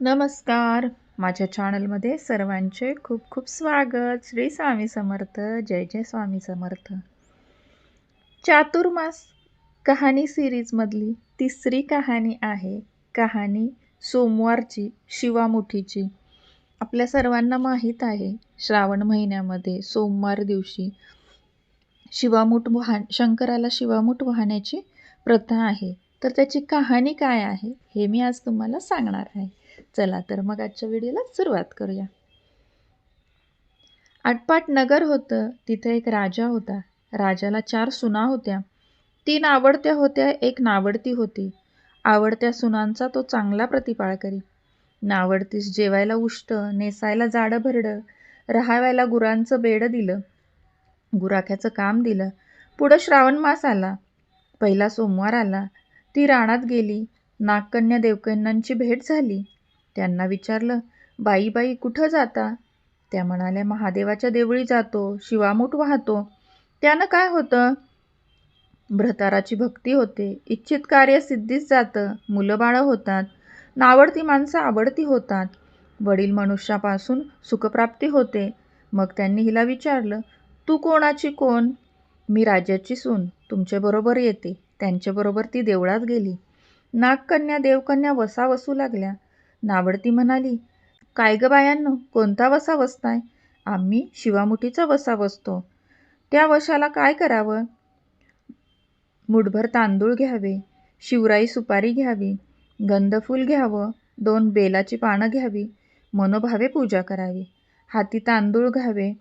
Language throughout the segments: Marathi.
नमस्कार. माझ्या चॅनलमध्ये सर्वांचे खूप खूप स्वागत. श्री स्वामी समर्थ. जय जय स्वामी समर्थ. चातुर्मास कहाणी सिरीजमधली तिसरी कहाणी आहे. कहाणी सोमवारची शिवामुठीची. आपल्या सर्वांना माहीत आहे श्रावण महिन्यामध्ये सोमवार दिवशी शिवामुठ वाहन शंकराला शिवामुठ वाहण्याची प्रथा आहे. तर त्याची कहाणी काय आहे हे मी आज तुम्हाला सांगणार आहे. चला तर मग आजच्या व्हिडिओला सुरुवात करूया. आटपाट नगर होतं तिथे एक राजा होता. राजाला चार सुना होत्या. तीन आवडत्या होत्या एक नावडती होती. आवडत्या सुनांचा तो चांगला प्रतिपाळ करी. नावडतीस जेवायला उष्ट नेसायला जाडं भरडं राहावायला गुरांचं बेड दिलं. गुराख्याचं काम दिलं. पुढं श्रावण मास आला. पहिला सोमवार आला. ती रानात गेली. नागकन्या देवकन्यांची भेट झाली. त्यांना विचारलं बाई बाई कुठं जाता? त्या म्हणाल्या महादेवाच्या देवळी जातो शिवामूठ वाहतो. त्यानं काय होतं? भ्रताराची भक्ती होते इच्छित कार्य सिद्धीस जातं मुलं बाळं होतात नावडती माणसं आवडती होतात. वडील मनुष्यापासून सुखप्राप्ती होते. मग त्यांनी हिला विचारलं तू कोणाची कोण? मी राजाची सून तुमच्याबरोबर येते. त्यांच्याबरोबर ती देवळात गेली. नागकन्या देवकन्या वसा वसू लागल्या. नावडती म्हणाली काय ग बायांनो कोणता वसा वसताय? आम्ही शिवामुठीचा वसा वसतो. त्या वशाला काय करावं? मुठभर तांदूळ घ्यावे शिवराई सुपारी घ्यावी गंधफूल घ्यावं दोन बेलाची पानं घ्यावी मनोभावे पूजा करावी हाती तांदूळ घ्यावे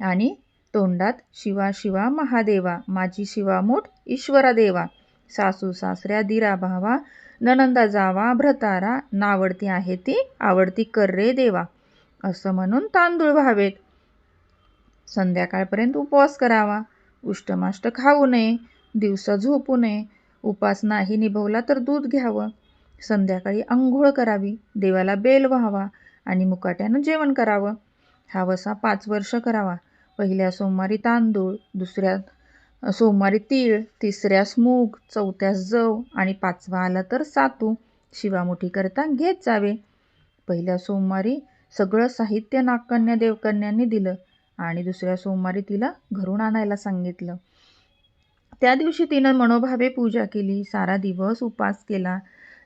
आणि तोंडात शिवा शिवा महादेवा माझी शिवामूठ ईश्वरा देवा सासू सासऱ्या दिरा भावा ननंदा जावा भ्रतारा नावडती आहे ती आवडती कर रे देवा असं म्हणून तांदूळ व्हावेत. संध्याकाळपर्यंत उपवास करावा उष्टमाष्ट खाऊ नये दिवसा झोपू नये उपास नाही निभवला तर दूध घ्यावं. संध्याकाळी आंघोळ करावी देवाला बेल व्हावा आणि मुकाट्यानं जेवण करावं. हा वसा पाच वर्ष करावा. पहिल्या सोमवारी तांदूळ दुसऱ्या सोमवारी तीळ तिसऱ्यास मूग चौथ्यास जव आणि पाचवा आला तर सातू. शिवामुठी करता घेत जावे. पहिल्या सोमवारी सगळं साहित्य नागकन्या देवकन्यांनी दिलं आणि दुसऱ्या सोमवारी तिला घरून आणायला सांगितलं. त्या दिवशी तिनं मनोभावे पूजा केली सारा दिवस उपास केला.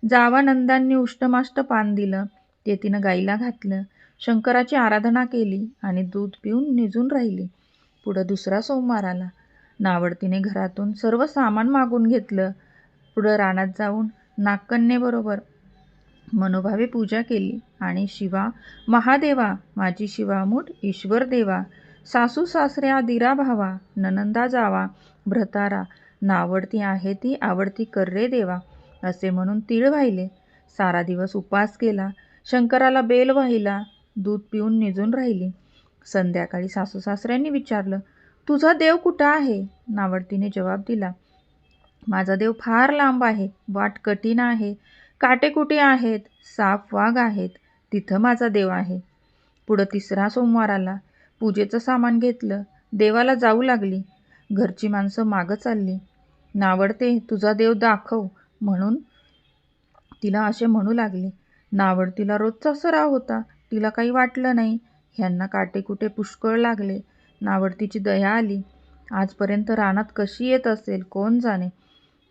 जावानंदांनी उष्टमाष्ट पान दिलं ते तिनं गाईला घातलं शंकराची आराधना केली आणि दूध पिऊन निजून राहिली. पुढं दुसरा सोमवार आला. नावडतीने घरातून सर्व सामान मागून घेतलं. पुढं रानात जाऊन नागकन्येबरोबर मनोभावे पूजा केली. आणि शिवा महादेवा माझी शिवामूठ ईश्वर देवा सासू सासऱ्या दिरा भावा ननंदा जावा भ्रतारा नावडती आहे ती आवडती कर्रे देवा असे म्हणून तीळ वाहिले. सारा दिवस उपास केला. शंकराला बेल वाहिला. दूध पिऊन निजून राहिली. संध्याकाळी सासू सासऱ्यांनी विचारलं तुझा देव कुठं आहे? नावडतीने जवाब दिला. माझा देव फार लांब आहे. वाट कठीण आहे. काटेकुटे आहेत? साप वाघ आहेत. तिथं माझा देव आहे. पुढं तिसरा सोमवार आला. पूजेचं सामान घेतलं. देवाला जाऊ लागली. घरची माणसं मागं चालली. नावडते तुझा देव दाखव म्हणून तिला असे म्हणू लागले. नावडतीला रोजचा सराव होता. तिला काही वाटलं नाही. ह्यांना काटेकुटे पुष्कळ लागले. नावडतीची दया आली. आजपर्यंत रानात कशी येत असेल कोण जाणे?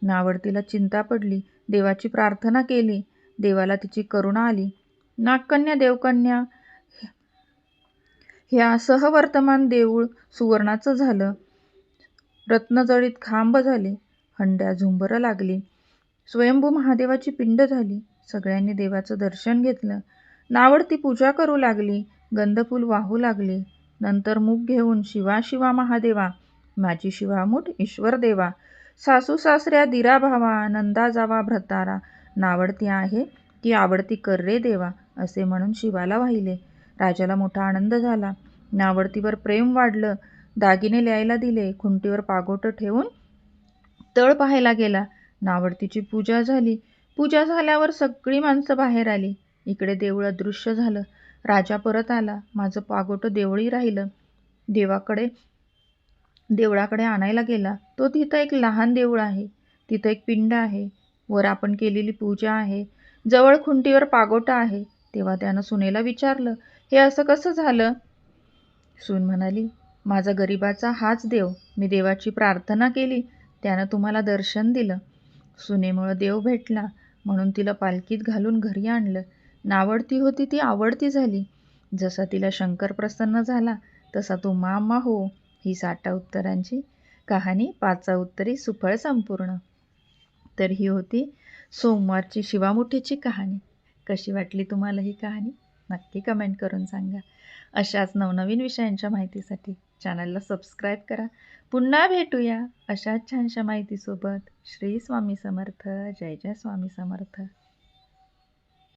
नावडतीला चिंता पडली. देवाची प्रार्थना केली. देवाला तिची करुणा आली. नागकन्या देवकन्या ह्या सहवर्तमान देऊळ सुवर्णाचं झालं. रत्नजळीत खांब झाले. हंड्या झुंबरं लागली. स्वयंभू महादेवाची पिंड झाली. सगळ्यांनी देवाचं दर्शन घेतलं. नावडती पूजा करू लागली. गंधफूल वाहू लागली. नंतर मूग घेऊन शिवा शिवा महादेवा माझी शिवामूठ ईश्वर देवा. सासू सासऱ्या दिरा भावा नंदा जावा भ्रतारा. नावडती आहे ती आवडती कर रे देवा असे म्हणून शिवाला वाहिले. राजाला मोठा आनंद झाला. नावडतीवर प्रेम वाढलं. दागिने लिहायला दिले. खुंटीवर पागोटं ठेवून तळ पाहायला गेला. नावडतीची पूजा झाली. पूजा झाल्यावर सगळी माणसं बाहेर आली. इकडे देऊळ अदृश्य झालं. राजा परत आला. माझं पागोटं देवळी राहिलं. देवाकडे देवळाकडे आणायला गेला. तो तिथं एक लहान देऊळ आहे. तिथं एक पिंड आहे. वर आपण केलेली पूजा आहे. जवळ खुंटीवर पागोटा आहे. तेव्हा त्यानं सुनेला विचारलं हे असं कसं झालं? सून म्हणाली माझा गरिबाचा हाच देव. मी देवाची प्रार्थना केली. त्यानं तुम्हाला दर्शन दिलं. सुनेमुळं देव भेटला. म्हणून तिला पालखीत घालून घरी आणलं. नावडती होती ती आवडती झाली. जसा तिला शंकर प्रसन्न झाला तसा तू मामा हो ही साठा उत्तरांची कहाणी पाचा उत्तरी सुफळ संपूर्ण. तर ही होती सोमवारची शिवामुठीची कहाणी. कशी वाटली तुम्हाला ही कहाणी? नक्की कमेंट करून सांगा. अशाच नवनवीन विषयांच्या माहितीसाठी चॅनलला सबस्क्राईब करा. पुन्हा भेटूया अशाच छानशा माहितीसोबत. श्री स्वामी समर्थ. जय जय स्वामी समर्थ.